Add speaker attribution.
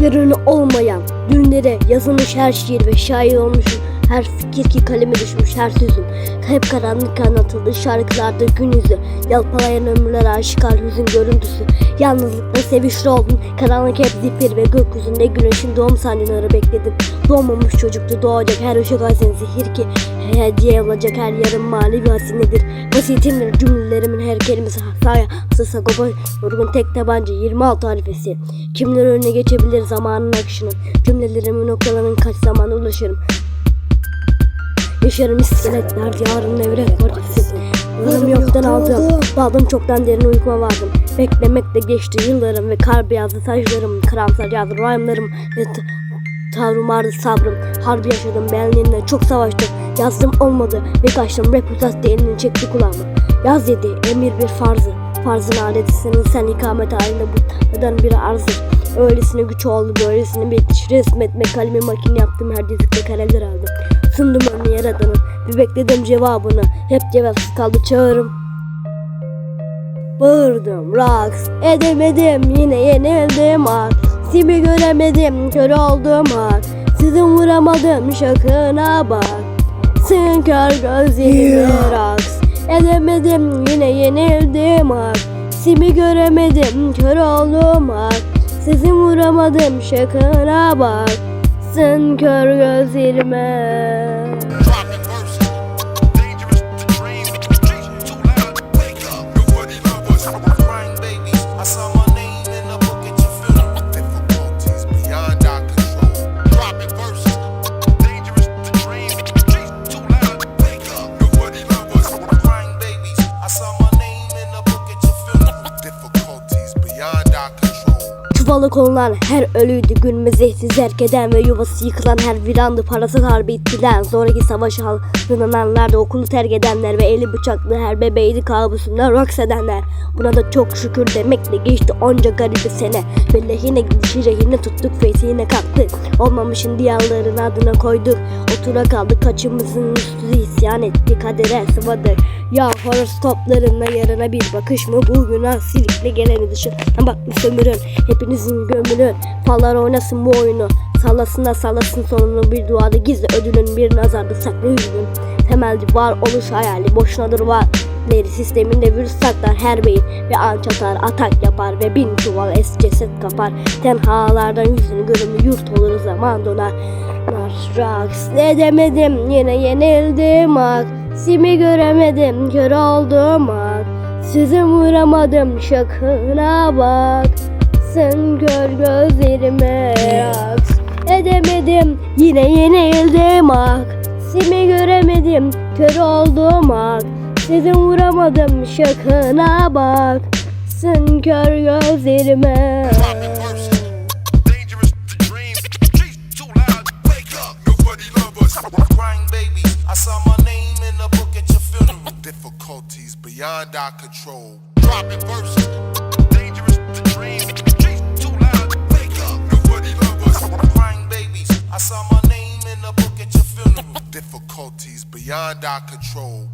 Speaker 1: Yarını olmayan dünlere yazılmış her şiir ve şair olmuşum. Her fikir ki kaleme düşmüş her sözüm. Hep karanlık anlatıldı şarkılarda gün yüzü. Yalpalayan ömürler aşikar hüzün görüntüsü. Yalnızlıkla sevişli oldum. Karanlık hep zifir ve gökyüzünde güneşin doğum sancıları bekledim. Doğmamış çocuktu doğacak her ışık hazen zehir ki Hediye olacak her yarım manevi hazinedir. Basitimdir cümlelerimin her kelimesi hasaya Sısa goba yorgun tek tabanca 26 tarifesi Kimler önüne geçebilir zamanın akışının Cümlelerimin noktalarının kaç zaman ulaşırım Yaşarım iskeletler yarın evre partisi Yılım yoktan aldım Daldım çoktan derin uykuma vardım. Beklemekle geçti yıllarım ve kar beyazlı saçlarım. Karamsar yazdı rhyme'larım ve tavrım vardı sabrım. Harbi yaşadım benliğimle çok savaştım. Yazdım olmadı ve kaçtım. Rap utas elini çekti kulağıma. Yaz dedi emir bir farzı. Farzın adeti senin sen ikamet halinde bu neden bir arzı. Öylesine güç oldu böylesine bir resmetme kalemi makine yaptım. Her dizikte kareler aldım Sundum önüne yaradanın bir bekledim cevabını. Hep cevapsız kaldı çağrım Bağırdım raks edemedim yine yenildim ak Simi göremedim kör oldum ak Sizin vuramadım şakına bak. Sen kör gözlerime raks Edemedim yine yenildim ak Simi göremedim kör oldum ak Sizin vuramadım şakına bak Sen kör gözlerime Çuvalı konulan her ölüydü gülme zehsiz erkeden ve yuvası yıkılan her virandı parasız harbi ittilen. Sonraki savaş halkınanlar da okulu terk edenler ve eli bıçaklı her bebeğini kabusunda raks edenler Buna da çok şükür demekle geçti onca garibi sene. Ve lehine gidişi rehine tuttuk fesihine kalktık Olmamışın diyarların adına koyduk. Otura kaldık kaçımızın üstü isyan ettik. Kadere sıvadık Ya horoskoplarına yarına bir bakış mı? Bu günah silikle geleni dışına bakmış sömürün. Hepinizin gömülün fallar oynasın bu oyunu. Sallasın da sallasın sonunu. Bir duada gizli ödülün bir nazarda saklı hüznün Temelci var oluş hayali boşunadır var. Leri sisteminde virüs saklar her beyin. Ve an çatar atak yapar ve bin çuval es ceset kapar. Tenhalardan yüzünü görümlü yurt olur zaman donar. Raks edemedim yine yenildim. Ak Simi göremedim kör oldum ak Sizi vuramadım şakına bak. Sen gör gözlerime raks Edemedim yine yenildim ak. Simi göremedim kör oldum ak. Sizi vuramadım şakına bak. Sen kör gözlerime.
Speaker 2: Crying beyond our control. Dropping verses. Dangerous to dream. Streets too loud. Wake up. Nobody love us. Crying babies. I saw my name in the book at your funeral. Difficulties beyond our control.